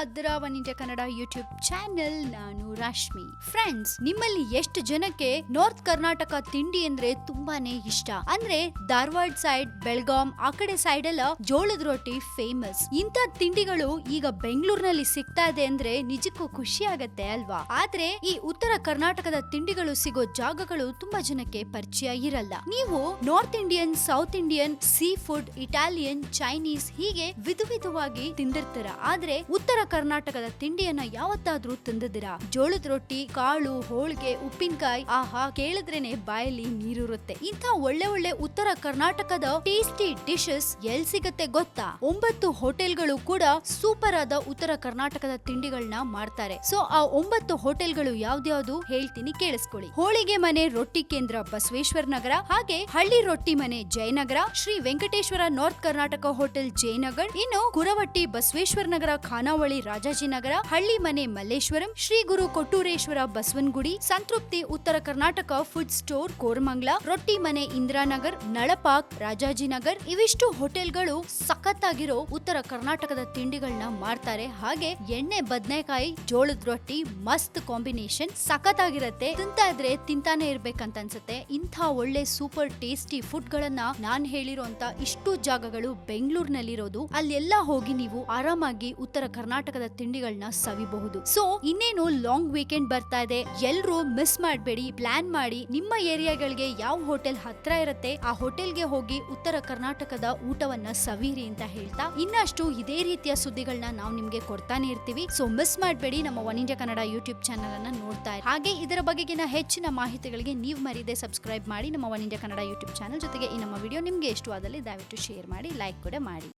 ನೋಡ್ತಾ Kannada YouTube channel, ನಾನು Rashmi. Friends ನಿಮ್ಮಲ್ಲಿ ಎಷ್ಟು ಜನಕ್ಕೆ ನಾರ್ತ್ ಕರ್ನಾಟಕ ತಿಂಡಿ ಅಂದ್ರೆ ತುಂಬಾನೇ ಇಷ್ಟ? ಅಂದ್ರೆ ಧಾರವಾಡ ಸೈಡ್ ಬೆಳಗಾಂ, ಆ ಕಡೆ ಸೈಡ್ ಎಲ್ಲ ಜೋಳದ ರೊಟ್ಟಿ ಫೇಮಸ್ ಇಂತ ತಿಂಡಿಗಳು ಈಗ ಬೆಂಗಳೂರಿನಲ್ಲಿ ಸಿಗ್ತಾ ಇದೆ ಅಂದ್ರೆ ನಿಜಕ್ಕೂ ಖುಷಿ ಆಗತ್ತೆ ಅಲ್ವಾ? ಆದ್ರೆ ಈ ಉತ್ತರ ಕರ್ನಾಟಕದ ತಿಂಡಿಗಳು ಸಿಗೋ ಜಾಗಗಳು ತುಂಬಾ ಜನಕ್ಕೆ ಪರಿಚಯ ಇರಲ್ಲ. ನೀವು north Indian south Indian seafood Italian Chinese ಹೀಗೆ ವಿಧ ವಿಧವಾಗಿ ತಿಂದಿರ್ತಾರ. ಆದ್ರೆ ಉತ್ತರ ಕರ್ನಾಟಕದ ತಿಂಡಿಯನ್ನ ಯಾವತ್ತಾದ್ರೂ ತಿಂದಿದ್ದೀರಾ? ಜೋಳದ ರೊಟ್ಟಿ, ಕಾಳು, ಹೋಳಿಗೆ, ಉಪ್ಪಿನಕಾಯಿ, ಆಹಾ, ಕೇಳಿದ್ರೇನೆ ಬಾಯಲ್ಲಿ ನೀರುರುತ್ತೆ. ಇಂಥ ಒಳ್ಳೆ ಒಳ್ಳೆ ಉತ್ತರ ಕರ್ನಾಟಕದ ಟೇಸ್ಟಿ ಡಿಶಸ್ ಎಲ್ ಸಿಗತ್ತೆ ಗೊತ್ತಾ? ಒಂಬತ್ತು ಹೋಟೆಲ್ಗಳು ಕೂಡ ಸೂಪರ್ ಆದ ಉತ್ತರ ಕರ್ನಾಟಕದ ತಿಂಡಿಗಳನ್ನ ಮಾಡ್ತಾರೆ. ಸೊ, ಆ ಒಂಬತ್ತು ಹೋಟೆಲ್ಗಳು ಯಾವ್ದ್ಯಾವ್ದು ಹೇಳ್ತೀನಿ ಕೇಳಿಸ್ಕೊಳ್ಳಿ. ಹೋಳಿಗೆ ಮನೆ ರೊಟ್ಟಿ ಕೇಂದ್ರ ಬಸವೇಶ್ವರ ನಗರ, ಹಾಗೆ ಹಳ್ಳಿ ರೊಟ್ಟಿ ಮನೆ ಜಯನಗರ, ಶ್ರೀ ವೆಂಕಟೇಶ್ವರ ನಾರ್ತ್ ಕರ್ನಾಟಕ ಹೋಟೆಲ್ ಜಯನಗರ್, ಇನ್ನು ಕುರವಟ್ಟಿ ಬಸವೇಶ್ವರ ನಗರ ಖಾನಾವಳಿ ರಾಜಾಜಿನಗರ ಹಳ್ಳಿ ಮನೆ ಮಲ್ಲೇಶ್ವರಂ, ಶ್ರೀ ಗುರು ಕೊಟ್ಟೂರೇಶ್ವರ ಬಸವನಗುಡಿ, ಸಂತೃಪ್ತಿ ಉತ್ತರ ಕರ್ನಾಟಕ ಫುಡ್ ಸ್ಟೋರ್ ಕೋರಮಂಗ್ಲ, ರೊಟ್ಟಿ ಮನೆ ಇಂದಿರಾನಗರ್, ನಳಪಾಕ್ ರಾಜಾಜಿನಗರ್ ಇವಿಷ್ಟು ಹೋಟೆಲ್ಗಳು ಸಖತ್ತಾಗಿರೋ ಉತ್ತರ ಕರ್ನಾಟಕದ ತಿಂಡಿಗಳನ್ನ ಮಾಡ್ತಾರೆ ಹಾಗೆ ಎಣ್ಣೆ, ಬದನೆಕಾಯಿ, ಜೋಳದ ರೊಟ್ಟಿ, ಮಸ್ತ್ ಕಾಂಬಿನೇಷನ್ ಸಖತ್ತಾಗಿರತ್ತೆ. ತಿಂತಾ ಇದ್ರೆ ತಿಂತಾನೆ ಇರ್ಬೇಕಂತ ಅನ್ಸುತ್ತೆ. ಇಂಥ ಒಳ್ಳೆ ಸೂಪರ್ ಟೇಸ್ಟಿ ಫುಡ್ ಗಳನ್ನ ನಾನ್ ಹೇಳಿರೋಂತ ಇಷ್ಟು ಜಾಗಗಳು ಬೆಂಗಳೂರಿನಲ್ಲಿರೋದು, ಅಲ್ಲೆಲ್ಲ ಹೋಗಿ ನೀವು ಆರಾಮಾಗಿ ಉತ್ತರ ಕರ್ನಾಟಕದ ತಿಂಡಿಗಳನ್ನ ಸವಿಬಹುದು. ಸೊ ಇನ್ನೇನು ಲಾಂಗ್ ವೀಕೆಂಡ್ ಬರ್ತಾ ಇದೆ, ಎಲ್ರು ಮಿಸ್ ಮಾಡಬೇಡಿ ಪ್ಲಾನ್ ಮಾಡಿ, ನಿಮ್ಮ ಏರಿಯಾಗಳಿಗೆ ಯಾವ ಹೋಟೆಲ್ ಹತ್ರ ಇರುತ್ತೆ, ಆ ಹೋಟೆಲ್ಗೆ ಹೋಗಿ ಉತ್ತರ ಕರ್ನಾಟಕದ ಊಟವನ್ನ ಸವಿರಿ ಅಂತ ಹೇಳ್ತಾ, ಇನ್ನಷ್ಟು ಇದೇ ರೀತಿಯ ಸುದ್ದಿಗಳನ್ನ ನಾವು ನಿಮ್ಗೆ ಕೊಡ್ತಾನೆ ಇರ್ತೀವಿ. ಸೊ ಮಿಸ್ ಮಾಡಬೇಡಿ, ನಮ್ಮ One India Kannada YouTube channel ಅನ್ನ ನೋಡ್ತಾ ಇರಿ. ಹಾಗೆ ಇದರ ಬಗೆಗಿನ ಹೆಚ್ಚಿನ ಮಾಹಿತಿಗಳಿಗೆ ನೀವು ಮರೀದೆ ಸಬ್ಸ್ಕ್ರೈಬ್ ಮಾಡಿ, ನಮ್ಮ One India Kannada YouTube channel ಜೊತೆಗೆ ಈ ನಮ್ಮ ವಿಡಿಯೋ ನಿಮ್ಗೆ ಇಷ್ಟವಾದಲ್ಲಿ ದಯವಿಟ್ಟು ಶೇರ್ ಮಾಡಿ ಲೈಕ್ ಕೂಡ ಮಾಡಿ.